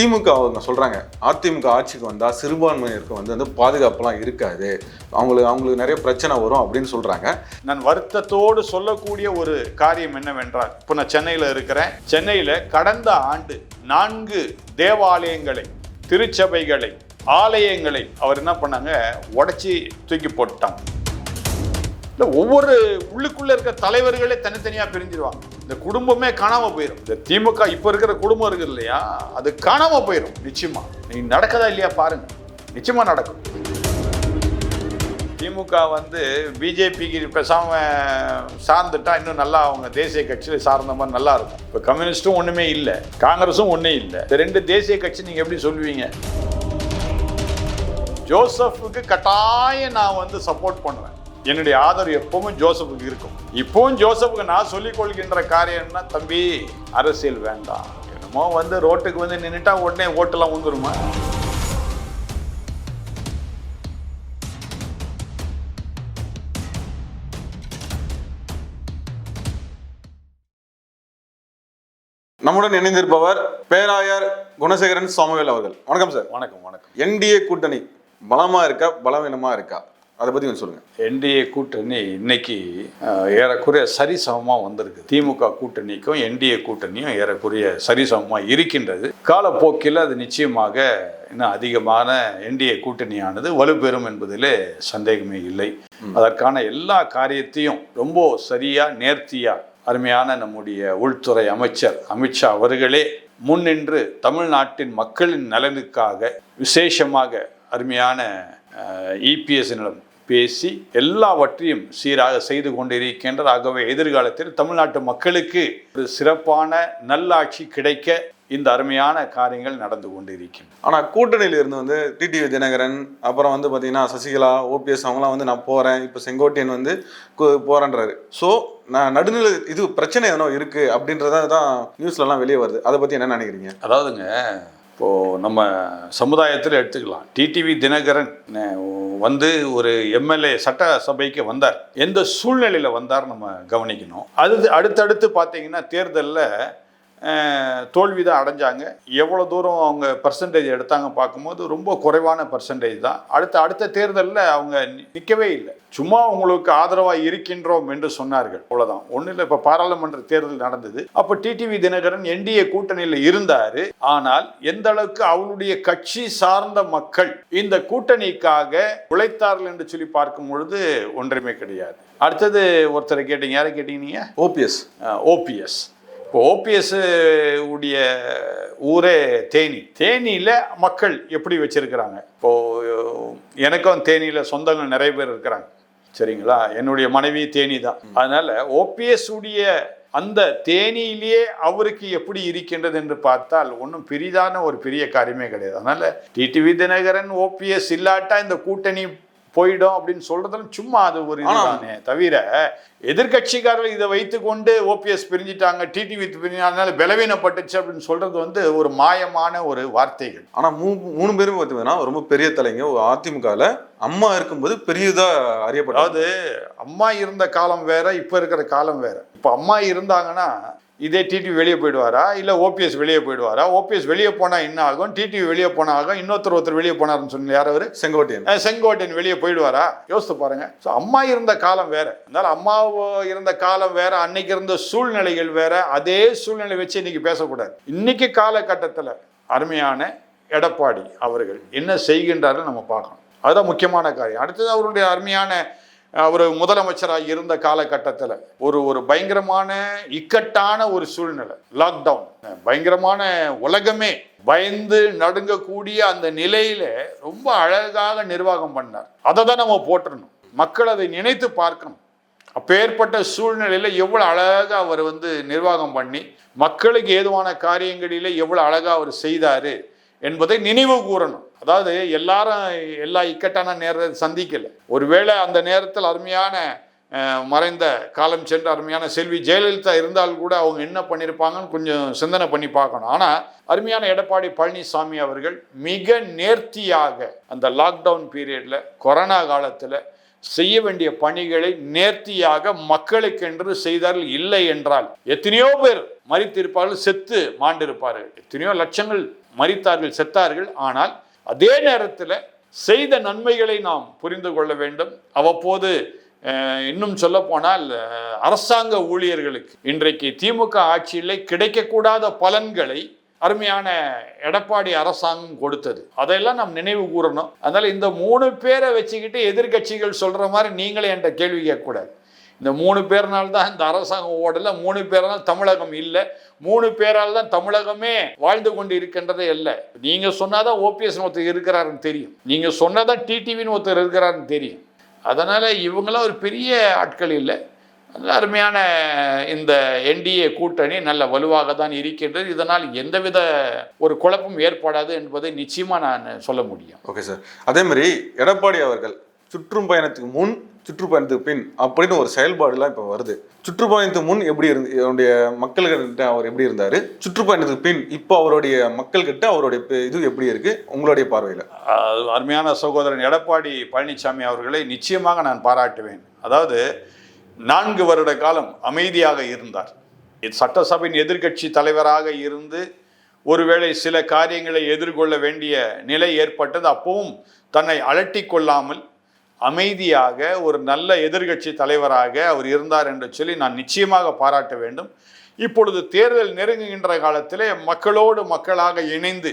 திமுக அவங்க சொல்கிறாங்க அதிமுக ஆட்சிக்கு வந்தால் சிறுபான்மையினருக்கு வந்து வந்து பாதுகாப்புலாம் இருக்காது. அவங்களுக்கு அவங்களுக்கு நிறைய பிரச்சனை வரும் அப்படின்னு சொல்கிறாங்க நான் வருத்தத்தோடு சொல்லக்கூடிய ஒரு காரியம் என்னவென்றால் இப்போ நான் சென்னையில் இருக்கிறேன். சென்னையில் கடந்த ஆண்டு நான்கு தேவாலயங்களை திருச்சபைகளை ஆலயங்களை அவர் என்ன பண்ணாங்க? உடைச்சி தூக்கி போட்டாங்க இல்லை ஒவ்வொரு உள்ளுக்குள்ள இருக்க தலைவர்களே தனித்தனியா பிரிஞ்சிருவாங்க. இந்த குடும்பமே காணாம போயிடும் இந்த திமுக இப்ப இருக்கிற குடும்பம் இருக்கு இல்லையா? அது காணாம போயிடும் நிச்சயமா. நீ நடக்கதா இல்லையா பாருங்க. நிச்சயமா நடக்கும். திமுக வந்து பிஜேபிக்கு பேசாம சார்ந்துட்டா இன்னும் நல்லா அவங்க தேசிய கட்சியில் சார்ந்த மாதிரி நல்லா இருக்கும். இப்போ கம்யூனிஸ்டும் ஒண்ணுமே இல்லை. காங்கிரஸும் ஒண்ணே இல்லை. இந்த ரெண்டு தேசிய கட்சி நீங்க எப்படி சொல்லுவீங்க? ஜோசப்புக்கு கட்டாயம் நான் வந்து சப்போர்ட் பண்ணுவேன். என்னுடைய ஆதரவு எப்பவும் ஜோசப்புக்கு இருக்கும். இப்பவும் ஜோசப்புக்கு நான் சொல்லிக் கொள்கின்ற காரியம்னா தம்பி அரசியல் வேண்டாம். என்னமோ வந்து ரோட்டுக்கு வந்து நின்றுட்டா உடனே ஓட்டெல்லாம் வந்துருமா நம்முடன் இணைந்திருப்பவர் பேராயர் குணசேகரன் சாமுவேல் அவர்கள். வணக்கம் சார். வணக்கம் வணக்கம். என்டிஏ கூட்டணி பலமா இருக்கா பலவீனமா இருக்கா? அதை பத்தி கொஞ்சம் சொல்லுங்க. என்டிஏ கூட்டணி இன்னைக்கு ஏறக்குறைய சரிசமமாக வந்திருக்கு. திமுக கூட்டணிக்கும் என்டிஏ கூட்டணியும் ஏறக்குறைய சரிசமமாக இருக்கின்றது. காலப்போக்கில் அது நிச்சயமாக இன்னும் அதிகமான என்டிஏ கூட்டணியானது வலுப்பெறும் என்பதிலே சந்தேகமே இல்லை. அதற்கான எல்லா காரியத்தையும் ரொம்ப சரியா நேர்த்தியா அருமையான நம்முடைய உள்துறை அமைச்சர் அமித்ஷா அவர்களே முன்னின்று தமிழ்நாட்டின் மக்களின் நலனுக்காக விசேஷமாக அருமையான இபிஎஸ்னிடம் பேசி எல்லாவற்றையும் சீராக செய்து கொண்டிருக்கின்றார் ஆகவே எதிர்காலத்தில் தமிழ்நாட்டு மக்களுக்கு ஒரு சிறப்பான நல்லாட்சி கிடைக்க இந்த அருமையான காரியங்கள் நடந்து கொண்டிருக்கின்றன. ஆனா கூட்டணியில இருந்து வந்து டிடிவி தினகரன் அப்புறம் வந்து பாத்தீங்கன்னா சசிகலா ஓபிஎஸ் அவங்களாம் வந்து நான் போறேன். இப்போ செங்கோட்டையன் வந்து போறேன்றாரு. ஸோ நான் நடுநிலை இது பிரச்சனை எதனோ இருக்கு அப்படின்றத தான் நியூஸ்ல எல்லாம் வெளியே வருது. அதை பத்தி என்ன நினைக்கிறீங்க? அதாவதுங்க இப்போது நம்ம சமுதாயத்தில் எடுத்துக்கலாம். டிடிவி தினகரன் வந்து ஒரு எம்எல்ஏ சட்டசபைக்கு வந்தார். எந்த சூழ்நிலையில் வந்தார் நம்ம கவனிக்கணும். அது அடுத்தடுத்து பார்த்தீங்கன்னா தேர்தலில் தோல்வி தான் அடைஞ்சாங்க. எவ்வளோ தூரம் அவங்க பர்சன்டேஜ் எடுத்தாங்க பார்க்கும்போது ரொம்ப குறைவான பர்சன்டேஜ் தான். அடுத்த அடுத்த தேர்தலில் அவங்க நிற்கவே இல்லை. சும்மா உங்களுக்கு ஆதரவாக இருக்கின்றோம் என்று சொன்னார்கள். அவ்வளோதான் ஒன்றும் இல்லை இப்போ பாராளுமன்ற தேர்தல் நடந்தது. அப்போ டிடிவி தினகரன் என்டிஏ கூட்டணியில் இருந்தார். ஆனால் எந்த அளவுக்கு அவருடைய கட்சி சார்ந்த மக்கள் இந்த கூட்டணிக்காக உழைத்தார்கள் என்று சொல்லி பார்க்கும் பொழுது ஒன்றுமே கிடையாது. அடுத்தது ஒருத்தரை கேட்டீங்க. யாரை கேட்டீங்க ஓபிஎஸ் ஓபிஎஸ் இப்போ ஓபிஎஸ் உடைய ஊரே தேனி. தேனியில் மக்கள் எப்படி வச்சிருக்கிறாங்க? இப்போ எனக்கும் தேனியில் சொந்தங்கள் நிறைய பேர் இருக்கிறாங்க. சரிங்களா? என்னுடைய மனைவி தேனி தான். அதனால ஓபிஎஸ் உடைய அந்த தேனியிலேயே அவருக்கு எப்படி இருக்கின்றது என்று பார்த்தால் ஒன்றும் பெரிதான ஒரு பெரிய காரியமே கிடையாது. அதனால டிடிவி தினகரன் ஓபிஎஸ் இல்லாட்டா இந்த கூட்டணி போயிடும் அப்படின்னு சொல்றதெல்லாம் சும்மா அது ஒரு இதுதானே தவிர எதிர்க்கட்சிக்காரர்கள் இதை வைத்துக்கொண்டு ஓபிஎஸ் பிரிஞ்சிட்டாங்க டிடிவி பிரிஞ்சாங்க பலவீனப்பட்டுச்சு அப்படின்னு சொல்றது வந்து ஒரு மாயமான ஒரு வார்த்தைகள். ஆனா மூ மூணு பேரும் பார்த்தீங்கன்னா ரொம்ப பெரிய தலைங்க. அதிமுகவில் அம்மா இருக்கும்போது பெரியதா அறியப்பட்டது. அதாவது அம்மா இருந்த காலம் வேற இப்போ இருக்கிற காலம் வேற. இப்போ அம்மா இருந்தாங்கன்னா இதே டிடிவி வெளியே போயிடுவாரா? இல்லை ஓபிஎஸ் வெளியே போயிடுவாரா? ஓபிஎஸ் வெளியே போனால் என்ன ஆகும்? டிடிவி வெளியே போனா ஆகும். இன்னொருத்தர் ஒருத்தர் வெளியே போனாருன்னு சொன்ன யார் அவரு? செங்கோட்டையன். செங்கோட்டையன் வெளியே போயிடுவாரா? யோசித்து பாருங்க. ஸோ அம்மா இருந்த காலம் வேற. அதனால அம்மா இருந்த காலம் வேற அன்னைக்கு இருந்த சூழ்நிலைகள் வேற. அதே சூழ்நிலை வச்சு இன்னைக்கு பேசக்கூடாது. இன்னைக்கு காலகட்டத்தில் அருமையான எடப்பாடி அவர்கள் என்ன செய்கின்றார்கள் நம்ம பார்க்கணும். அதுதான் முக்கியமான காரியம். அடுத்தது அவருடைய அருமையான அவர் முதலமைச்சராக இருந்த காலகட்டத்தில் ஒரு ஒரு பயங்கரமான இக்கட்டான ஒரு சூழ்நிலை லாக்டவுன் பயங்கரமான உலகமே பயந்து நடுங்கக்கூடிய அந்த நிலையில ரொம்ப அழகாக நிர்வாகம் பண்ணார். அதை தான் நம்ம போட்டுறணும் மக்கள் அதை நினைத்து பார்க்கணும். அப்பேற்பட்ட சூழ்நிலையில எவ்வளவு அழகாக அவர் வந்து நிர்வாகம் பண்ணி மக்களுக்கு ஏதுவான காரியங்களிலே எவ்வளவு அழகாக அவர் செய்தாரு என்பதை நினைவு கூறணும். அதாவது எல்லாரும் எல்லா இக்கட்டான நேரத்தை சந்திக்கலை. ஒருவேளை அந்த நேரத்தில் அருமையான மறைந்த காலம் சென்ற அருமையான செல்வி ஜெயலலிதா இருந்தால் கூட அவங்க என்ன பண்ணியிருப்பாங்கன்னு கொஞ்சம் சிந்தனை பண்ணி பார்க்கணும். ஆனால் அருமையான எடப்பாடி பழனிசாமி அவர்கள் மிக நேர்த்தியாக அந்த லாக்டவுன் பீரியடில் கொரோனா காலத்தில் செய்ய வேண்டிய பணிகளை நேர்த்தியாக மக்களுக்கென்று செய்தார்கள் இல்லை என்றால் எத்தனையோ பேர் மறித்திருப்பார்கள் செத்து மாண்டிருப்பார்கள். எத்தனையோ லட்சங்கள் மறித்தார்கள் செத்தார்கள். ஆனால் அதே நேரத்தில் செய்த நன்மைகளை நாம் புரிந்து கொள்ள வேண்டும். அவ்வப்போது இன்னும் சொல்ல போனால் அரசாங்க ஊழியர்களுக்கு இன்றைக்கு திமுக ஆட்சியில் கிடைக்கக்கூடாத பலன்களை அருமையான எடப்பாடி அரசாங்கம் கொடுத்தது. அதையெல்லாம் நாம் நினைவு கூறணும். அதனால இந்த மூணு பேரை வச்சுக்கிட்டு எதிர்க்கட்சிகள் சொல்ற மாதிரி நீங்களே என்கிட்ட கேள்வி கேட்கக்கூடாது. இந்த மூணு பேர்னால்தான் இந்த அரசாங்கம் ஓடலை மூணு பேர்னால் தமிழகம் இல்லை மூணு பேரால் தான் தமிழகமே வாழ்ந்து கொண்டு இருக்கின்றதே இல்லை நீங்கள் சொன்னாதான் ஓபிஎஸ் ஒருத்தர் இருக்கிறாருன்னு தெரியும். நீங்கள் சொன்னாதான் டிடிவின்னு ஒருத்தர் இருக்கிறாருன்னு தெரியும். அதனால் இவங்களாம் ஒரு பெரிய ஆட்கள் இல்லை. நல்ல அருமையான இந்த என்டிஏ கூட்டணி நல்ல வலுவாக தான் இருக்கின்றது. இதனால் எந்தவித ஒரு குழப்பம் ஏற்படாது என்பதை நிச்சயமாக நான் சொல்ல முடியும். ஓகே சார் அதே மாதிரி எடப்பாடி அவர்கள் சுற்றுப்பயணத்துக்கு முன் சுற்றுப்பயணத்துக்கு பின் அப்படின்னு ஒரு செயல்பாடுலாம் இப்போ வருது. சுற்றுப்பயணத்துக்கு முன் எப்படி இருந்து அவருடைய மக்கள்கிட்ட அவர் எப்படி இருந்தார்? சுற்றுப்பயணத்துக்கு பின் இப்போ அவருடைய மக்கள்கிட்ட அவருடைய இது எப்படி இருக்கு? உங்களுடைய பார்வையில். அருமையான சகோதரன் எடப்பாடி பழனிசாமி அவர்களை நிச்சயமாக நான் பாராட்டுவேன். அதாவது நான்கு வருட காலம் அமைதியாக இருந்தார். இது சட்டசபையின் எதிர்க்கட்சி தலைவராக இருந்து ஒருவேளை சில காரியங்களை எதிர்கொள்ள வேண்டிய நிலை ஏற்பட்டது அப்பவும் தன்னை அலட்டி கொள்ளாமல் அமைதியாக ஒரு நல்ல எதிர்க்கட்சி தலைவராக அவர் இருந்தார் என்று சொல்லி நான் நிச்சயமாக பாராட்ட வேண்டும். இப்பொழுது தேர்தல் நெருங்குகின்ற காலத்திலே மக்களோடு மக்களாக இணைந்து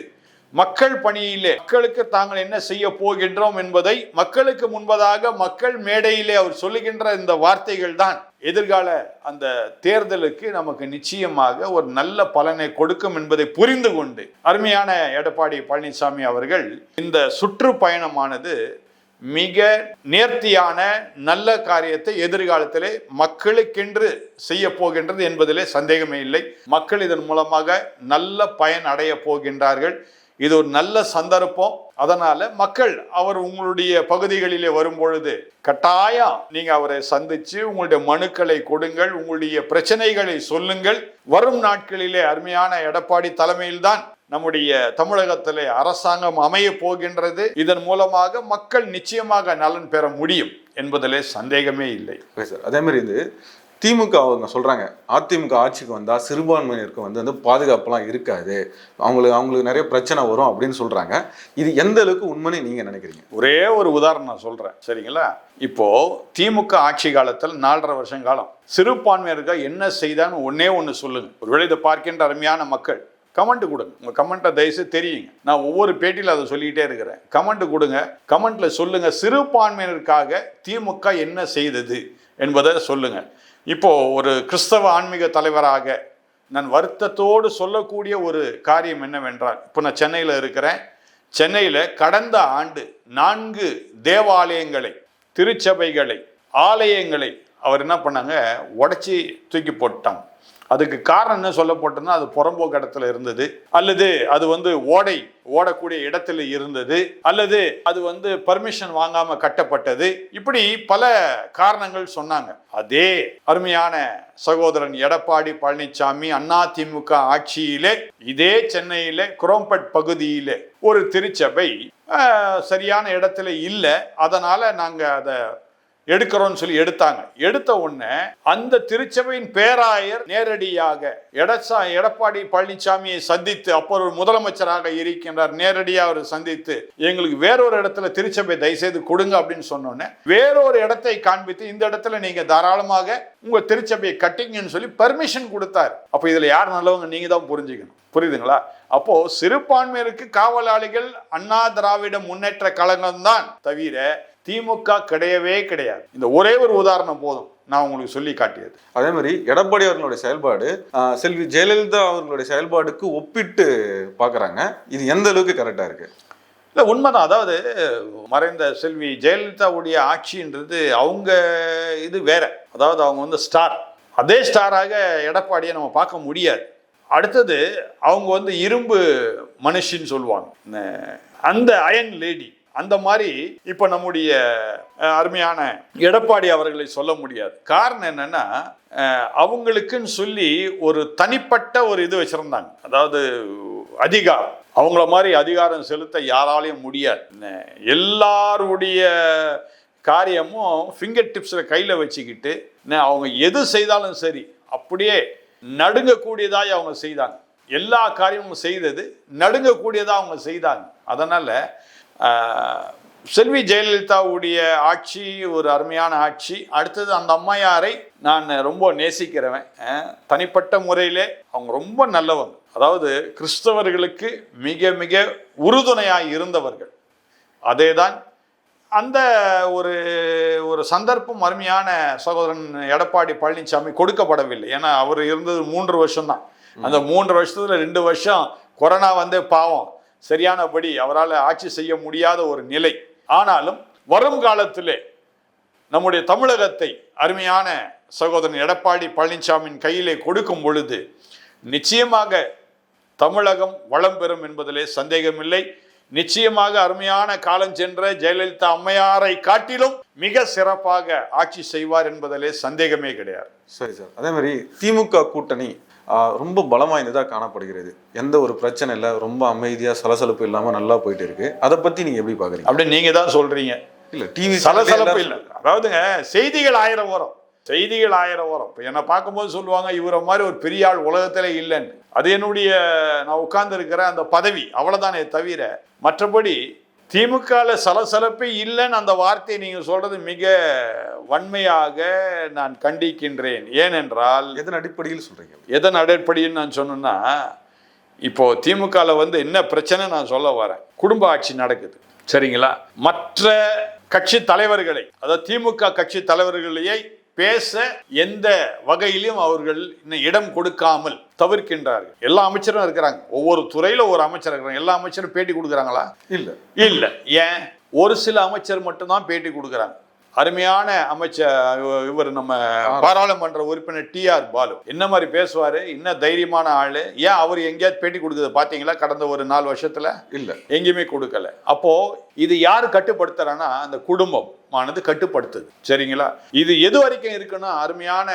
மக்கள் பணியிலே மக்களுக்கு தாங்கள் என்ன செய்ய போகின்றோம் என்பதை மக்களுக்கு முன்பதாக மக்கள் மேடையிலே அவர் சொல்லுகின்ற இந்த வார்த்தைகள் தான். எதிர்கால அந்த தேர்தலுக்கு நமக்கு நிச்சயமாக ஒரு நல்ல பலனை கொடுக்கும் என்பதை புரிந்து கொண்டு அருமையான எடப்பாடி பழனிசாமி அவர்கள் இந்த சுற்றுப்பயணமானது மிக நேர்த்தியான நல்ல காரியத்தை எதிர்காலத்திலே மக்களுக்கென்று செய்ய போகின்றது என்பதிலே சந்தேகமே இல்லை. மக்கள் இதன் மூலமாக நல்ல பயன் அடைய போகின்றார்கள். இது ஒரு நல்ல சந்தர்ப்பம். அதனால மக்கள் அவர் உங்களுடைய பகுதிகளிலே வரும்பொழுது கட்டாயம் நீங்க அவரை சந்திச்சு உங்களுடைய மனுக்களை கொடுங்கள் உங்களுடைய பிரச்சனைகளை சொல்லுங்கள். வரும் நாட்களிலே அருமையான எடப்பாடி தலைமையில்தான் நம்முடைய தமிழகத்திலே அரசாங்கம் அமைய போகின்றது. இதன் மூலமாக மக்கள் நிச்சயமாக நலன் பெற முடியும் என்பதிலே சந்தேகமே இல்லை. சார் அதே மாதிரி இது திமுக அவங்க சொல்றாங்க அதிமுக ஆட்சிக்கு வந்தா சிறுபான்மையினருக்கு வந்து வந்து பாதுகாப்புலாம் இருக்காது. அவங்களுக்கு அவங்களுக்கு நிறைய பிரச்சனை வரும் அப்படின்னு சொல்றாங்க. இது எந்த அளவுக்கு உண்மைன்னு நீங்க நினைக்கிறீங்க? ஒரே ஒரு உதாரணம் நான் சொல்றேன். சரிங்களா? இப்போ திமுக ஆட்சி காலத்தில் நாலரை வருஷம் காலம் சிறுபான்மையர்கள் என்ன செய்தான்னு ஒன்னே ஒன்று சொல்லுங்க. ஒருவேளை இதை பார்க்கின்ற அருமையான மக்கள் கமெண்ட் கொடுங்க. உங்க கமெண்ட்டை தயவுசு தெரியுங்க. நான் ஒவ்வொரு பேட்டியில் அதை சொல்லிக்கிட்டே இருக்கிறேன். கமெண்ட் கொடுங்க. கமெண்ட்ல சொல்லுங்க. சிறுபான்மையினருக்காக திமுக என்ன செய்தது என்பதை சொல்லுங்க. இப்போ ஒரு கிறிஸ்தவ ஆன்மீக தலைவராக நான் வருத்தத்தோடு சொல்லக்கூடிய ஒரு காரியம் என்னவென்றால் இப்போ நான் சென்னையில் இருக்கிறேன். சென்னையில் கடந்த ஆண்டு நான்கு தேவாலயங்களை திருச்சபைகளை ஆலயங்களை அவர் என்ன பண்ணாங்க? உடச்சி தூக்கி போட்டாங்க. அதுக்கு காரணம் என்ன சொல்ல போட்டோம்னா அது புறம்போக்கு இடத்துல இருந்தது. அல்லது அது வந்து ஓடை ஓடக்கூடிய இடத்துல இருந்தது. அல்லது அது வந்து பர்மிஷன் வாங்காம கட்டப்பட்டது. இப்படி பல காரணங்கள் சொன்னாங்க. அதே அருமையான சகோதரன் எடப்பாடி பழனிசாமி திமுக ஆட்சியிலே இதே சென்னையில குரோம்பட் பகுதியிலே ஒரு திருச்சபை சரியான இடத்துல இல்லை. அதனால நாங்க அதை எடுக்கிறோம்னு சொல்லி எடுத்தாங்க. எடுத்த உடனே அந்த திருச்சபையின் பேராயர் நேரடியாக எடசா எடப்பாடி பழனிசாமியை சந்தித்து அப்போ ஒரு முதலமைச்சராக இருக்கின்றார். நேரடியாக அவர் சந்தித்து எங்களுக்கு வேறொரு இடத்துல திருச்சபை தயவுசெய்து கொடுங்க அப்படின்னு சொன்னோன்னே வேறொரு இடத்தை காண்பித்து இந்த இடத்துல நீங்க தாராளமாக உங்க திருச்சபையை கட்டிங்கன்னு சொல்லி பர்மிஷன் கொடுத்தார். அப்போ இதுல யார் நல்லவங்க நீங்க தான் புரிஞ்சுக்கணும். புரியுதுங்களா? அப்போ சிறுபான்மையருக்கு காவலாளிகள் அண்ணா திராவிட முன்னேற்ற கழகம் தான் தவிர திமுக கிடையவே கிடையாது. இந்த ஒரே ஒரு உதாரணம் போதும். நான் உங்களுக்கு சொல்லி காட்டியது. அதே மாதிரி எடப்பாடி அவர்களுடைய செயல்பாடு செல்வி ஜெயலலிதா அவர்களுடைய செயல்பாடுக்கு ஒப்பிட்டு பார்க்கறாங்க. இது எந்த அளவுக்கு கரெக்டா இருக்கு? இல்லை உண்மைதான். அதாவது மறைந்த செல்வி ஜெயலலிதாவுடைய ஆட்சின்றது அவங்க இது வேற. அதாவது அவங்க வந்து ஸ்டார் அதே ஸ்டாராக எடப்பாடியை நம்ம பார்க்க முடியாது. அடுத்தது அவங்க வந்து இரும்பு மனுஷின்னு சொல்லுவாங்க. இந்த- அந்த அயன் லேடி அந்த மாதிரி இப்போ நம்முடைய அருமையான எடப்பாடி அவர்களை சொல்ல முடியாது. காரணம் என்னன்னா அவங்களுக்குன்னு சொல்லி ஒரு தனிப்பட்ட ஒரு இது வச்சிருந்தாங்க. அதாவது அதிகாரம். அவங்கள மாதிரி அதிகாரம் செலுத்த யாராலையும் முடியாது. எல்லாருடைய காரியமும் ஃபிங்கர் டிப்ஸில் கையில் வச்சுக்கிட்டு அவங்க எது செய்தாலும் சரி அப்படியே நடுங்கக்கூடியதாய் அவங்க செய்தாங்க. எல்லா காரியமும் செய்தது நடுங்கக்கூடியதாக அவங்க செய்தாங்க. அதனால் செல்வி ஜெயலலிதாவுடைய ஆட்சி ஒரு அருமையான ஆட்சி. அடுத்தது அந்த அம்மையாரை நான் ரொம்ப நேசிக்கிறவன். தனிப்பட்ட முறையிலே அவங்க ரொம்ப நல்லவங்க. அதாவது கிறிஸ்தவர்களுக்கு மிக மிக உறுதுணையாக இருந்தவர்கள். அதேதான் அந்த ஒரு ஒரு சந்தர்ப்பம் அருமையான சகோதரன் எடப்பாடி பழனிசாமி கொடுக்கப்படவில்லை. ஏன்னா அவர் இருந்தது மூன்று வருஷம்தான். அந்த மூன்று வருஷத்துல ரெண்டு வருஷம் கொரோனா வந்து பாவம். சரியானபடி அவரால் ஆட்சி செய்ய முடியாத ஒரு நிலை. ஆனாலும் வரும் காலத்திலே நம்முடைய தமிழகத்தை அருமையான சகோதரன் எடப்பாடி பழனிசாமியின் கையிலே கொடுக்கும் பொழுது நிச்சயமாக தமிழகம் வளம் பெறும் என்பதிலே சந்தேகமில்லை. நிச்சயமாக அருமையான காலம் சென்ற ஜெயலலிதா அம்மையாரை காட்டிலும் மிக சிறப்பாக ஆட்சி செய்வார் என்பதிலே சந்தேகமே கிடையாது. சரி சார். அதே மாதிரி திமுக கூட்டணி ரொம்ப பலம் வாய்ந்ததா காணப்படுகிறது. எந்த ஒரு பிரச்சனை இல்லை ரொம்ப அமைதியா சலசலப்பு இல்லாம நல்லா போயிட்டு இருக்கு. அதை பத்தி நீங்க எப்படி பாக்குறீங்க? அப்படி நீங்க தான் சொல்றீங்க. இல்ல டிவி சலசலப்பு இல்லை. அதாவதுங்க செய்திகள் ஆயிரம் வரும் செய்திகள் ஆயிரம் வரும் இப்போ என்னை பார்க்கும்போது சொல்லுவாங்க இவரை மாதிரி ஒரு பெரிய ஆள் உலகத்திலே இல்லைன்னு. அது என்னுடைய நான் உட்கார்ந்து இருக்கிற அந்த பதவி அவ்வளவுதானே தவிர மற்றபடி திமுகல சலசலப்பே இல்லைன்னு அந்த வார்த்தையை நீங்க சொல்றது மிக வன்மையாக நான் கண்டிக்கின்றேன். ஏனென்றால் எதன் அடிப்படையில் சொல்றீங்க? எதன் அடிப்படையில் நான் சொன்னேன்னா இப்போ திமுகல வந்து என்ன பிரச்சனை நான் சொல்ல வரேன். குடும்ப ஆட்சி நடக்குது. சரிங்களா? மற்ற கட்சி தலைவர்களை அதாவது திமுக கட்சி தலைவர்களையே பேச எந்த வகையிலும் அவர்கள் இன்னும் இடம் கொடுக்காமல் தவிர்க்கின்றார்கள். எல்லா அமைச்சரும் இருக்கிறாங்க. ஒவ்வொரு துறையில ஒரு அமைச்சர் இருக்கிறாங்க. எல்லா அமைச்சரும் பேட்டி கொடுக்குறாங்களா? இல்ல. இல்ல. ஏன்? ஒரு சில அமைச்சர் மட்டும்தான் பேட்டி கொடுக்குறாங்க. அருமையான அமைச்சர் இவர் நம்ம பாராளுமன்ற உறுப்பினர் டி ஆர் பாலு. என்ன மாதிரி பேசுவாரு? என்ன தைரியமான ஆளு? ஏன் அவர் எங்கேயாவது பேட்டி கொடுக்குறது பாத்தீங்களா கடந்த ஒரு நாலு வருஷத்துல? இல்ல. எங்கேயுமே கொடுக்கல. அப்போ இது யார் கட்டுப்படுத்துறான்னா அந்த குடும்பம் ஆனது கட்டுப்படுத்துது. சரிங்களா? இது எது வரைக்கும் இருக்குன்னா அருமையான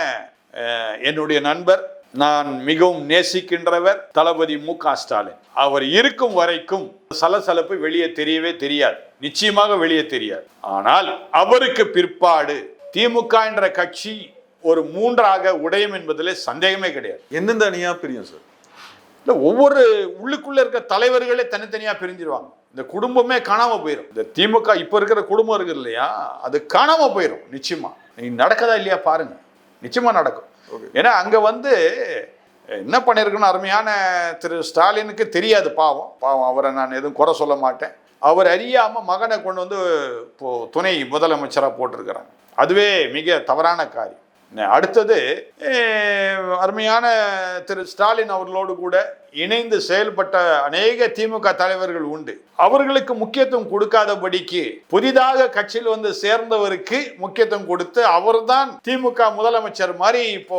என்னுடைய நண்பர் நான் மிகவும் நேசிக்கின்றவர் தளபதி மு க ஸ்டாலின். அவர் இருக்கும் வரைக்கும் சலசலப்பு வெளியே தெரியவே தெரியாது. நிச்சயமாக வெளியே தெரியாது. ஆனால் அவருக்கு பிற்பாடு திமுக என்ற கட்சி ஒரு மூன்றாக உடையும் என்பதிலே சந்தேகமே கிடையாது. எந்தெந்த அணியா பிரியும் சார்? இல்ல ஒவ்வொரு உள்ளுக்குள்ள இருக்க தலைவர்களே தனித்தனியா பிரிஞ்சிருவாங்க. இந்த குடும்பமே காணாம போயிடும் இந்த திமுக இப்ப இருக்கிற குடும்பம் இருக்கு இல்லையா? அது காணாம போயிடும் நிச்சயமா. நீ நடக்குதா இல்லையா பாருங்க. நிச்சயமா நடக்கும். ஏன்னா அங்க வந்து என்ன பண்ணிருக்குன்னு அருமையான திரு ஸ்டாலினுக்கு தெரியாது பாவம். பாவம் அவரை நான் எதுவும் குறை சொல்ல மாட்டேன். அவர் அறியாமல் மகனை கொண்டு வந்து இப்போ துணை முதலமைச்சராக போட்டிருக்கிறாங்க. அதுவே மிக தவறான காரியம். அடுத்தது அருமையான திரு ஸ்டாலின் அவர்களோடு கூட இணைந்து செயல்பட்ட அநேக திமுக தலைவர்கள் உண்டு. அவர்களுக்கு முக்கியத்துவம் கொடுக்காதபடிக்கு புதிதாக கட்சியில் வந்து சேர்ந்தவருக்கு முக்கியத்துவம் கொடுத்து அவர்தான் திமுக முதலமைச்சர் மாதிரி இப்போ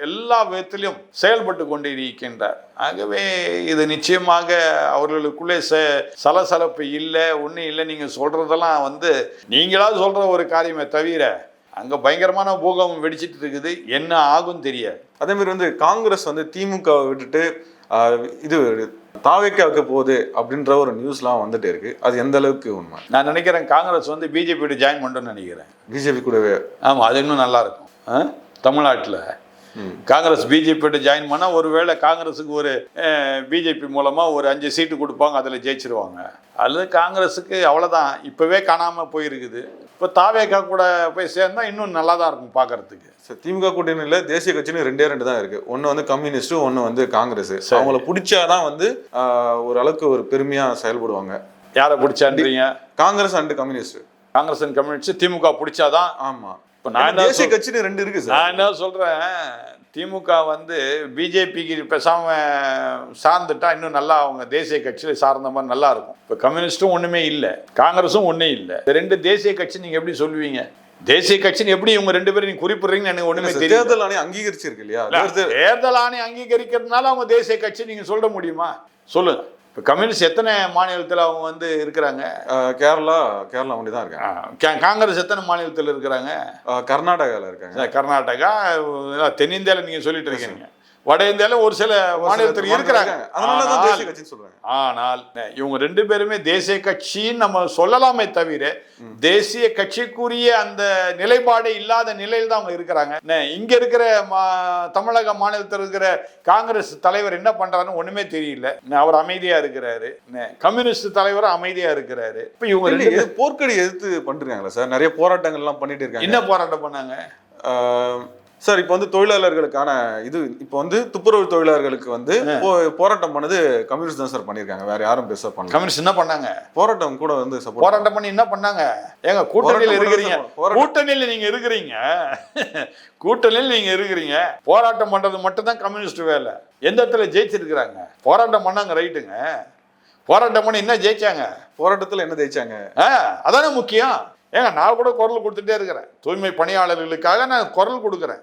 எல்லா விதத்திலும் செயல்பட்டு கொண்டு இருக்கின்றார் ஆகவே இது நிச்சயமாக அவர்களுக்குள்ளே ச- சலசலப்பு இல்லை ஒன்றும் இல்லை. நீங்கள் சொல்றதெல்லாம் வந்து நீங்களாவது சொல்ற ஒரு காரியமே தவிர அங்க பயங்கரமான பூகம்பம் வெடிச்சிட்டு இருக்குது. என்ன ஆகும் தெரியாது. அதே மாதிரி வந்து காங்கிரஸ் வந்து திமுக விட்டுட்டு இது தாவேக்காவுக்கு போகுது அப்படின்ற ஒரு நியூஸ்லாம் வந்துட்டே இருக்கு. அது எந்த அளவுக்கு உண்மை? நான் நினைக்கிறேன் காங்கிரஸ் வந்து பிஜேபியோட ஜாயின் பண்ணணும்னு நினைக்கிறேன். பிஜேபி கூடவே? ஆமாம் அது இன்னும் நல்லா இருக்கும்? தமிழ்நாட்டுல. காங்கிரஸ் பிஜேபியோட ஜாயின் பண்ணால் ஒருவேளை காங்கிரஸுக்கு ஒரு பிஜேபி மூலமாக ஒரு அஞ்சு சீட்டு கொடுப்பாங்க அதில் ஜெயிச்சிருவாங்க. அல்லது காங்கிரஸுக்கு அவ்வளோதான் இப்போவே காணாமல் போயிருக்குது. இப்போ தாவேக்கா கூட போய் சேர்ந்தா இன்னும் நல்லா தான் இருக்கும் பார்க்கறதுக்கு சரி, திமுக கூட்டணியில தேசிய கட்சின்னு ரெண்டே ரெண்டு தான் இருக்கு. ஒன்னு வந்து கம்யூனிஸ்ட் ஒன்னு வந்து காங்கிரஸ். அவங்கள பிடிச்சாதான் வந்து ஆஹ், ஒரு அளவுக்கு ஒரு பெருமையா செயல்படுவாங்க. யாரை பிடிச்சான்றீங்க? Congress and communist Congress and communist DMK பிடிச்சாதான். ஆமா. இப்போ நான் தேசிய கட்சின்னு ரெண்டு இருக்கு சார். நான் என்ன சொல்றேன்? திமுக வந்து பிஜேபிக்கு பேசாம சார்ந்துட்டா இன்னும் நல்லா அவங்க தேசிய கட்சியில சார்ந்த மாதிரி நல்லா இருக்கும். இப்போ கம்யூனிஸ்டும் ஒண்ணுமே இல்லை காங்கிரஸும் ஒண்ணே இல்லை. இந்த ரெண்டு தேசிய கட்சி நீங்க எப்படி சொல்லுவீங்க? தேசிய கட்சின்னு எப்படி இவங்க ரெண்டு பேரும் நீங்க குறிப்பிடுறீங்கன்னு எனக்கு ஒண்ணுமே தேர்தல் ஆணையம் அங்கீகரிச்சிருக்கு இல்லையா? இல்ல, தேர்தல் தேர்தல் ஆணையம் அங்கீகரிக்கிறதுனால அவங்க தேசிய கட்சி நீங்க சொல்ல முடியுமா? சொல்லுங்க. இப்போ கம்யூனிஸ்ட் எத்தனை மாநிலத்தில் அவங்க வந்து இருக்கிறாங்க? கேரளா கேரளா ஒண்டி தான் இருக்காங்க. காங்கிரஸ் எத்தனை மாநிலத்தில் இருக்கிறாங்க? ஆஹ், கர்நாடகால இருக்காங்க. கர்நாடகா தென்னிந்தியாவில் நீங்கள் சொல்லிட்டு இருக்கீங்க. வட இந்தியால ஒரு சில மாநிலத்தில் இருக்கிறாங்க அதனால சொல்றாங்க. ஆனால் இவங்க ரெண்டு பேருமே தேசிய கட்சின்னு நம்ம சொல்லலாமே தவிர தேசிய கட்சிக்குரிய அந்த நிலைப்பாடு இல்லாத நிலையில் தான் அவங்க இருக்கிறாங்க. இங்க இருக்கிற தமிழக மாநிலத்தில் இருக்கிற காங்கிரஸ் தலைவர் என்ன பண்றாருன்னு ஒண்ணுமே தெரியல. அவர் அமைதியா இருக்கிறாரு. கம்யூனிஸ்ட் தலைவர் அமைதியா இருக்கிறாரு. இப்ப இவங்க போர்க்கடி எதிர்த்து பண்ணிருக்காங்களா சார். நிறைய போராட்டங்கள் எல்லாம் பண்ணிட்டு இருக்காங்க. என்ன போராட்டம் பண்ணாங்க? சார் இப்போ வந்து தொழிலாளர்களுக்கான இது இப்போ வந்து துப்புரவு தொழிலாளர்களுக்கு வந்து போராட்டம் பண்ணது கம்யூனிஸ்ட் தான் சார் பண்ணியிருக்காங்க. வேற யாரும் பெருசா பண்ணல. கம்யூனிஸ்ட் என்ன பண்ணாங்க? போராட்டம் கூட வந்து சப்போர்ட் போராட்டம் பண்ணி என்ன பண்ணாங்க? ஏங்க கூட்டணியில் இருக்கிறீங்க. கூட்டணியில் நீங்க இருக்கிறீங்க. கூட்டணியில் நீங்க இருக்கிறீங்க. போராட்டம் பண்றது மட்டும்தான் கம்யூனிஸ்ட் வேலை. எந்த இடத்துல ஜெயிச்சிருக்கிறாங்க? போராட்டம் பண்ணாங்க ரைட்டுங்க. போராட்டம் பண்ணி என்ன ஜெயிச்சாங்க? போராட்டத்துல என்ன ஜெயிச்சாங்க? அதானே முக்கியம். ஏங்க நான் கூட குரல் கொடுத்துட்டே இருக்கிறேன். தூய்மை பணியாளர்களுக்காக நான் குரல் கொடுக்குறேன்.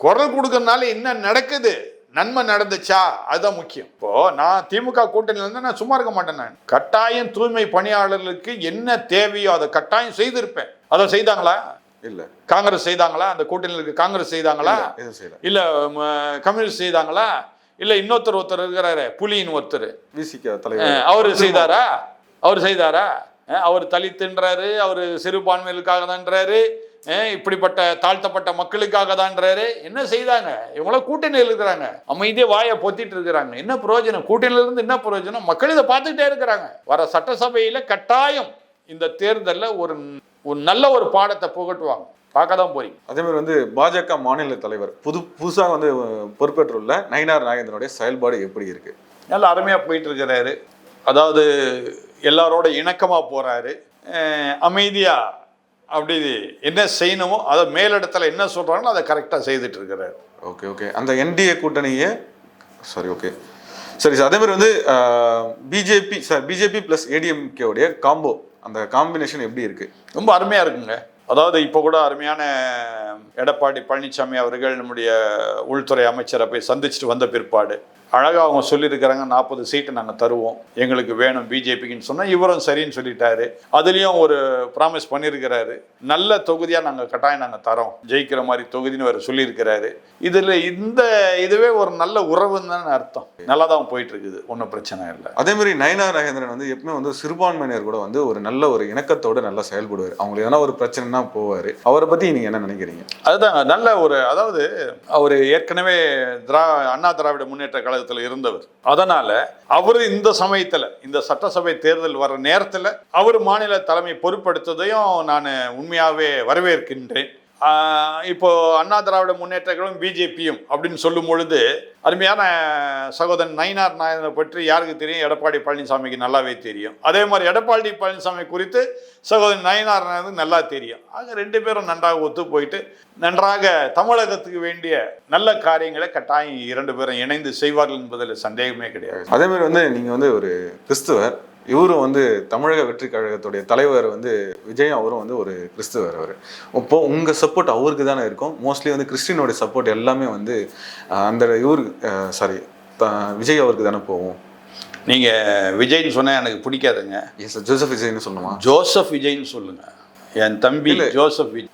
குரல் கொடுக்கறதுனால என்ன நடக்குது? நன்மை நடந்துச்சா? அதுதான் முக்கியம். இப்போ நான் திமுக கூட்டணியில இருந்து நான் சும்மா இருக்க மாட்டேன் நான். கட்டாயம் தூய்மை பணியாளர்களுக்கு என்ன தேவையோ அதை கட்டாயம் செய்திருப்பேன். அதை செய்தாங்களா? இல்ல. காங்கிரஸ் செய்தாங்களா? அந்த கூட்டணியில் இருக்க காங்கிரஸ் செய்தாங்களா? இல்ல, கம்யூனிஸ்ட் செய்தாங்களா? இல்ல இன்னொருத்தர் ஒருத்தர் இருக்கிறாரு புலின்னு ஒருத்தர். அவர் செய்தாரா? அவர் செய்தாரா? அவர் தலித்துன்றாரு அவர் சிறுபான்மைகளுக்காக தான்றாரு இப்படிப்பட்ட தாழ்த்தப்பட்ட மக்களுக்காக தான்றாரு என்ன செய்தாங்க? இவங்களாம் கூட்டணியில் இருக்கிறாங்க அமைதியே வாயை பொத்திட்டு இருக்கிறாங்க. என்ன பிரயோஜனம் கூட்டணியில இருந்து என்ன பிரயோஜனம் மக்கள் இதை பார்த்துக்கிட்டே இருக்கிறாங்க. வர சட்டசபையில கட்டாயம் இந்த தேர்தல்ல ஒரு ஒரு நல்ல ஒரு பாடத்தை புகட்டுவாங்க. பார்க்க தான் போறீங்க. அதே மாதிரி வந்து பாஜக மாநில தலைவர் புது புதுசா வந்து பொறுப்பேற்றுள்ள நயினார் நாகேந்திரனுடைய செயல்பாடு எப்படி இருக்கு? நல்ல அருமையா போயிட்டு இருக்கிறாரு. அதாவது எல்லாரோட இணக்கமா போறாரு. அஹ் அமைதியா அப்படி என்ன செய்யணுமோ அதை மேலிடத்துல என்ன சொல்றாங்களோ அதை கரெக்டா செய்துட்டு இருக்கிறாரு. ஓகே ஓகே அந்த என்டிஏ கூட்டணியே சரி ஓகே சரி சார் அதே மாதிரி வந்து BJP sir BJP plus ADMK உடைய காம்போ அந்த காம்பினேஷன் எப்படி இருக்கு? ரொம்ப அருமையா இருக்குங்க. அதாவது இப்போ கூட அருமையான எடப்பாடி பழனிசாமி அவர்கள் நம்முடைய உள்துறை அமைச்சரை போய் சந்திச்சுட்டு வந்த பிற்பாடு அழகா அவங்க சொல்லியிருக்கிறாங்க நாற்பது சீட்டு நாங்கள் தருவோம் எங்களுக்கு வேணும் பிஜேபிக்குன்னு சொன்னால் இவரும் சரின்னு சொல்லிட்டாரு. அதுலேயும் ஒரு ப்ராமிஸ் பண்ணியிருக்கிறாரு. நல்ல தொகுதியாக நாங்கள் கட்டாயம் நாங்கள் தரோம். ஜெயிக்கிற மாதிரி தொகுதின்னு அவர் சொல்லியிருக்கிறாரு. இதில் இந்த இதுவே ஒரு நல்ல உறவுன்னு தானே அர்த்தம். நல்லா தான் போயிட்டு இருக்குது ஒன்றும் பிரச்சனை இல்லை. அதே மாதிரி நயனார் நாகேந்திரன் வந்து எப்பவுமே வந்து சிறுபான்மையினர் கூட வந்து ஒரு நல்ல ஒரு இணக்கத்தோட நல்லா செயல்படுவார். அவங்களுக்கு எதனா ஒரு பிரச்சனைனா போவார். அவரை பத்தி நீங்க என்ன நினைக்கிறீங்க? அதுதான் நல்ல ஒரு அதாவது அவர் ஏற்கனவே திரா அண்ணா திராவிட முன்னேற்ற கழகத்தில் இருந்தவர். அதனால அவர் இந்த சமயத்தில் இந்த சட்டசபை தேர்தல் வர நேரத்தில் அவர் மாநில தலைமை பொறுப்படுத்ததையும் நான் உண்மையாகவே வரவேற்கின்றேன். இப்போ அண்ணா திராவிட முன்னேற்றங்களும் பிஜேபியும் அப்படின்னு சொல்லும் பொழுது அருமையான சகோதரன் நயினார் நாயனை பற்றி யாருக்கு தெரியும்? எடப்பாடி பழனிசாமிக்கு நல்லாவே தெரியும். அதே மாதிரி எடப்பாடி பழனிசாமி குறித்து சகோதரன் நயினார் நாயனுக்கு நல்லா தெரியும். ஆக ரெண்டு பேரும் நன்றாக ஒத்து போயிட்டு நன்றாக தமிழகத்துக்கு வேண்டிய நல்ல காரியங்களை கட்டாயம் இரண்டு பேரும் இணைந்து செய்வார்கள் என்பதில் சந்தேகமே கிடையாது. அதே மாதிரி வந்து நீங்கள் வந்து ஒரு கிறிஸ்துவர் இவரும் வந்து தமிழக வெற்றி கழகத்துடைய தலைவர் வந்து விஜய் அவரும் வந்து ஒரு கிறிஸ்துவர் அவர். இப்போ உங்க சப்போர்ட் அவருக்கு தானே இருக்கும். மோஸ்ட்லி வந்து கிறிஸ்டினோட சப்போர்ட் எல்லாமே வந்து அந்த இவரு சாரி விஜய் அவருக்கு தானே போகும். நீங்கள் விஜய்னு சொன்னால் எனக்கு பிடிக்காதுங்க. எஸ் ஜோசப் விஜய்னு சொல்லுமா ஜோசப் விஜய்னு சொல்லுங்க. என் தம்பி ஜோசப் விஜய்.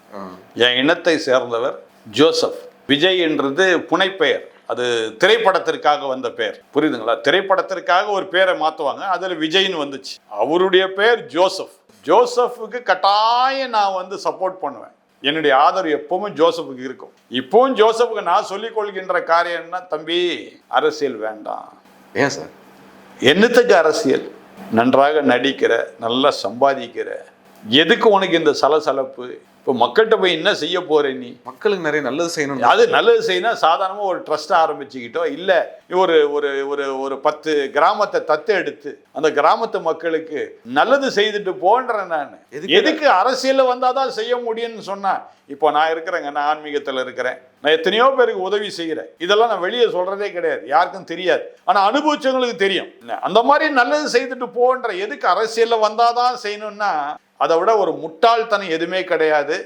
என் இனத்தை சேர்ந்தவர் ஜோசப் விஜய் என்றது புனைப்பெயர். அது திரைப்படத்திற்காக வந்த பெயர் புரியுதுங்களா? திரைப்படத்திற்காக ஒரு பேரை மாற்றுவாங்க அதில் விஜய்னு வந்துச்சு. அவருடைய பேர் ஜோசப். ஜோசப்புக்கு கட்டாயம் நான் வந்து சப்போர்ட் பண்ணுவேன். என்னுடைய ஆதரவு எப்பவுமே ஜோசப்புக்கு இருக்கும். இப்பவும் ஜோசப்புக்கு நான் சொல்லிக் கொள்கின்ற காரியம்னா தம்பி அரசியல் வேண்டாம். ஏன் சார்? என்னத்துக்கு அரசியல்? நன்றாக நடிக்கிற நல்லா சம்பாதிக்கிற. எதுக்கு உனக்கு இந்த சலசலப்பு? இப்போ மக்கள்கிட்ட போய் என்ன செய்ய போற நீ? மக்களுக்கு நிறைய நல்லது செய்யணும் அது நல்லது செய்யணும் சாதாரணமாக ஒரு ட்ரஸ்ட் ஆரம்பிச்சுக்கிட்டோ இல்லை ஒரு ஒரு ஒரு ஒரு பத்து கிராமத்தை தத்து எடுத்து அந்த கிராமத்து மக்களுக்கு நல்லது செய்துட்டு போன்றேன் நான். எதுக்கு? அரசியலில் வந்தால் தான் செய்ய முடியும்னு சொன்னா இப்போ நான் இருக்கிறேங்க நான் ஆன்மீகத்தில் இருக்கிறேன். நான் எத்தனையோ பேருக்கு உதவி செய்கிறேன் இதெல்லாம் நான் வெளியே சொல்றதே கிடையாது யாருக்கும் தெரியாது. ஆனால் அனுபவிச்சவங்களுக்கு தெரியும். அந்த மாதிரி நல்லது செய்துட்டு போன்ற எதுக்கு அரசியலில் வந்தாதான் செய்யணும்னா அதை விட ஒரு முட்டாள்தனம் எதுவுமே கிடையாது.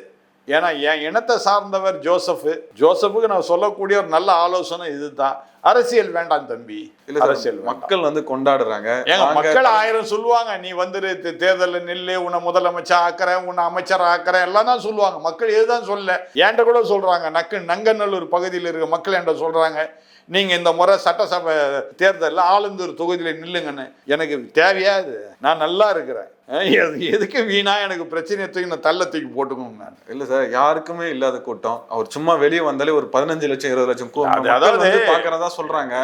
ஏன்னா என் இனத்தை சார்ந்தவர் ஜோசப் ஜோசப்புக்கு நான் சொல்லக்கூடிய ஒரு நல்ல ஆலோசனை இதுதான். அரசியல் வேண்டாம் தம்பி. அரசியல். மக்கள் வந்து கொண்டாடுறாங்க. ஏங்க மக்கள் ஆயிரம் சொல்லுவாங்க. நீ வந்துரு தேர்தல்ல நில்லு உன்னை முதலமைச்சர் ஆக்குறேன் உன்னை அமைச்சர் ஆக்குறேன் எல்லாம் தான் சொல்லுவாங்க. மக்கள் இதுதான் சொல்ல என்கிட்ட கூட சொல்றாங்க நக்கு நங்கநல்லூர் பகுதியில் இருக்க மக்கள் என்கிட்ட சொல்றாங்க. நீங்க இந்த முறை சட்டசபை தேர்தலில் ஆளுந்தூர் தொகுதியில் நில்லுங்கன்னு. எனக்கு தேவையா இது? நான் நல்லா இருக்கிறேன். எதுக்கு வீணா எனக்கு பிரச்சனையை தூக்கி நான் தள்ள தூக்கி போட்டுக்கோங்க இல்ல சார் யாருக்குமே இல்லாத கூட்டம். அவர் சும்மா வெளியே வந்தாலே ஒரு பதினஞ்சு லட்சம் இருபது லட்சம் கூ- அதாவது- வந்து பாக்குறதா சொல்றாங்க.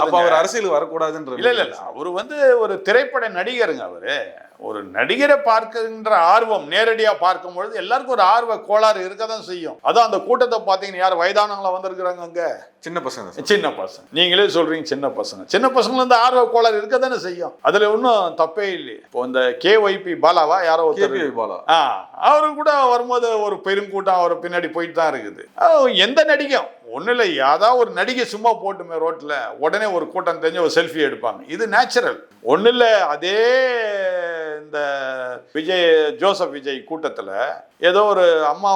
அப்ப அவர் அரசியல் வரக்கூடாதுன்ற இல்ல இல்ல அவர் வந்து ஒரு திரைப்பட நடிகருங்க அவரு. ஒரு நடிகரை பார்க்கின்ற ஆர்வம் நேரடியா பார்க்கும் பொழுது எல்லாருக்கும் ஒரு ஆர்வ கோளாறு இருக்க தான் செய்யும். அதான் அந்த கூட்டத்தை பார்த்தீங்கன்னா யார் வயதானவங்களா வந்திருக்கிறாங்க அங்க? சின்ன பசங்க சின்ன பசங்க. நீங்களே சொல்றீங்க சின்ன பசங்க. சின்ன பசங்க வந்து ஆர்வ கோளாறு இருக்க தானே செய்யும். அதுல ஒன்றும் தப்பே இல்லை இப்போ இந்த கேஒய்பி பாலாவா? யாரோ ஒருத்தர் பாலா. ஆ அவரு கூட வரும்போது ஒரு பெருங்கூட்டம் அவர் பின்னாடி போயிட்டு தான் இருக்குது எந்த நடிகம்? ஒன்றும் இல்லை யாராவது ஒரு நடிகை சும்மா போட்டுமே ரோட்டில் உடனே ஒரு கூட்டம் தெரிஞ்சு ஒரு செல்ஃபி எடுப்பாங்க. இது நேச்சுரல் ஒன்றும் இல்லை அதே இந்த விஜய் ஜோசப் விஜய் கூட்டத்தில் ஏதோ ஒரு அம்மா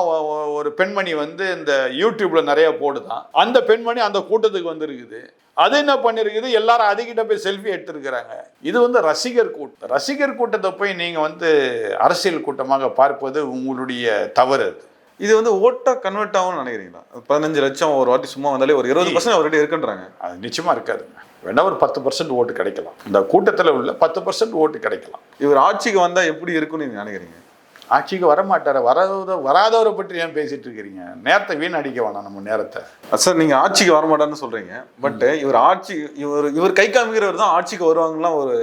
ஒரு பெண்மணி வந்து இந்த யூடியூப்ல நிறைய போடுதான். அந்த பெண்மணி அந்த கூட்டத்துக்கு வந்திருக்குது. அது என்ன பண்ணிருக்குது? எல்லாரும் அதுகிட்ட போய் செல்ஃபி எடுத்திருக்கிறாங்க. இது வந்து ரசிகர் கூட்டம். ரசிகர் கூட்டத்தை போய் நீங்க வந்து அரசியல் கூட்டமாக பார்ப்பது உங்களுடைய தவறு இது வந்து ஓட்டா கன்வெர்ட் ஆகும்னு நினைக்கிறீங்களா? பதினஞ்சு லட்சம் ஒரு வாட்டி சும்மா வந்தாலே ஒரு இருபது பர்சன்ட் அவர்கிட்ட இருக்குன்றாங்க. அது நிச்சயமா இருக்காதுங்க வேணா ஒரு பத்து பர்சன்ட் ஓட்டு கிடைக்கலாம். இந்த கூட்டத்தில் உள்ள பத்து பர்சன்ட் ஓட்டு கிடைக்கலாம். இவர் ஆட்சிக்கு வந்தா எப்படி இருக்கும்னு நீங்க நினைக்கிறீங்க? ஆட்சிக்கு வர மாட்டார வராத வராதவரை பற்றி ஏன் பேசிட்டு இருக்கிறீங்க? நேரத்தை வீணடிக்க வேணாம் நம்ம நேரத்தை. சார் நீங்க ஆட்சிக்கு வரமாட்டான்னு சொல்றீங்க. பட் இவர் ஆட்சி இவர் இவர் கை காமிக்கிறவர் தான் ஆட்சிக்கு வருவாங்கலாம் ஒரு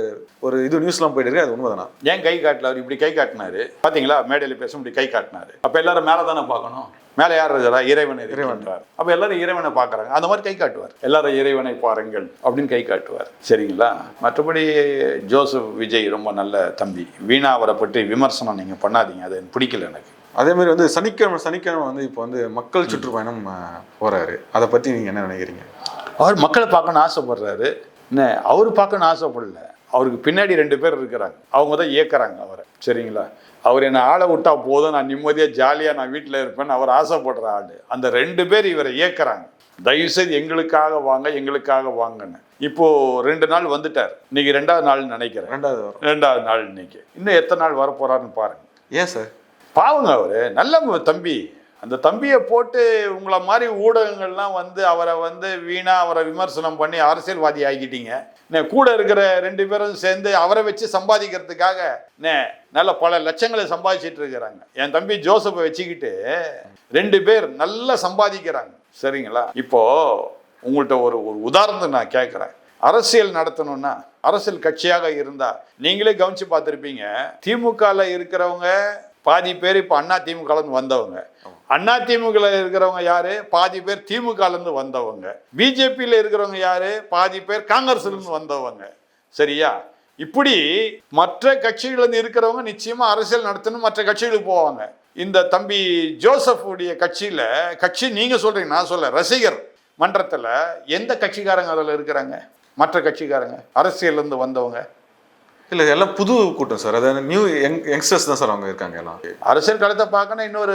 ஒரு இது நியூஸ்லாம் போயிட்டு இருக்கு. அது உண்மைதானா? ஏன் கை காட்டல? அவர் இப்படி கை காட்டினாரு. பாத்தீங்களா? மேடையில் பேச இப்படி கை காட்டினாரு. அப்ப எல்லாரும் மேல தானே பார்க்கணும்? மேல யார் இருக்கிறா? இறைவன் இருக்கின்றார் அப்ப எல்லாரும் இறைவனை பார்க்கறாங்க. அந்த மாதிரி கை காட்டுவார். எல்லாரும் இறைவனை பாருங்கள் அப்படின்னு கை காட்டுவார். சரிங்களா? மற்றபடி ஜோசப் விஜய் ரொம்ப நல்ல தம்பி. வீணா அவரை பற்றி விமர்சனம் நீங்க பண்ணாதீங்க. அது எனக்கு பிடிக்கல எனக்கு. அதே மாதிரி வந்து சனிக்கிழமை சனிக்கிழமை வந்து இப்போ வந்து மக்கள் சுற்றுப்பயணம் போறாரு. அதை பத்தி நீங்க என்ன நினைக்கிறீங்க? அவர் மக்களை பார்க்கணும்னு ஆசைப்படுறாரு. என்ன அவர் பார்க்கணும்னு ஆசைப்படல. அவருக்கு பின்னாடி ரெண்டு பேர் இருக்கிறாங்க. அவங்க தான் இயக்குறாங்க அவரை. சரிங்களா? அவர் என்னை ஆளை விட்டா போதும் நான் நிம்மதியாக ஜாலியாக நான் வீட்டில் இருப்பேன்னு அவர் ஆசைப்படுற ஆள். அந்த ரெண்டு பேர் இவரை இயக்குறாங்க தயவுசெய்து எங்களுக்காக வாங்க எங்களுக்காக வாங்கன்னு. இப்போ ரெண்டு நாள் வந்துட்டார். இன்னைக்கு ரெண்டாவது நாள் நினைக்கிறேன். ரெண்டாவது ரெண்டாவது நாள் இன்னைக்கு. இன்னும் எத்தனை நாள் வர போறாருன்னு பாருங்க. ஏன் சார்? பாவங்க அவரு. நல்ல தம்பி. அந்த தம்பியை போட்டு உங்களை மாதிரி ஊடகங்கள்லாம் வந்து அவரை வந்து வீணாக அவரை விமர்சனம் பண்ணி அரசியல்வாதி ஆக்கிட்டீங்க. கூட இருக்கிற ரெண்டு பேரும் சேர்ந்து அவரை வச்சு சம்பாதிக்கிறதுக்காக நல்ல பல லட்சங்களை சம்பாதிச்சிட்டு இருக்கிறாங்க. என் தம்பி ஜோசப்பை வச்சுக்கிட்டு ரெண்டு பேர் நல்லா சம்பாதிக்கிறாங்க. சரிங்களா? இப்போ உங்கள்கிட்ட ஒரு ஒரு உதாரணத்தை நான் கேட்குறேன். அரசியல் நடத்தணும்னா அரசியல் கட்சியாக இருந்தா நீங்களே கவனிச்சு பார்த்துருப்பீங்க. திமுகவில் இருக்கிறவங்க பாதி பேர் இப்போ அண்ணா திமுகலன்னு வந்தவங்க. அண்ணா திமுகல இருக்கிறவங்க யாரு? பாதி பேர் திமுகலேருந்து வந்தவங்க. பிஜேபியில இருக்கிறவங்க யாரு? பாதி பேர் காங்கிரஸ்ல இருந்து வந்தவங்க. சரியா? இப்படி மற்ற கட்சிகள் இருந்து இருக்கிறவங்க நிச்சயமா அரசியல் நடத்தணும் மற்ற கட்சிகளுக்கு போவாங்க. இந்த தம்பி ஜோசஃபுடைய கட்சியில் கட்சியில கட்சி நீங்க சொல்றீங்க நான் சொல்ல ரசிகர் மன்றத்தில் எந்த கட்சிக்காரங்க அதில் இருக்கிறாங்க? மற்ற கட்சிக்காரங்க அரசியல்ல இருந்து வந்தவங்க. இல்ல எல்லாம் புது கூட்டம் சார். அதாவது நியூ யங் யங்ஸ்டர்ஸ் தான் சார் அவங்க இருக்காங்க எல்லாம். அரசியல் களத்தை பார்க்கணும் இன்னொரு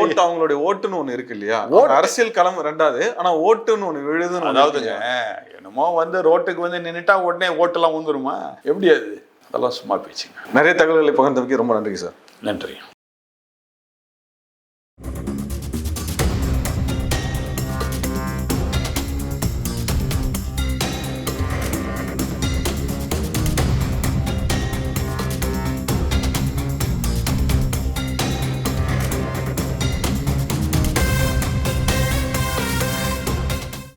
ஓட்டு அவங்களுடைய ஓட்டுன்னு ஒண்ணு இருக்கு இல்லையா? அரசியல் களம் ரெண்டாவது ஆனா ஓட்டுன்னு ஒண்ணு விழுதுன்னு அதாவதுங்க என்னமோ வந்து ரோட்டுக்கு வந்து நின்னுட்டா உடனே ஓட்டெல்லாம் வந்துருமா எப்படி அது? அதெல்லாம் சும்மா பேச்சுங்க. நிறைய தகவல்களை பகிர்ந்தமைக்கு ரொம்ப நன்றி சார். நன்றி.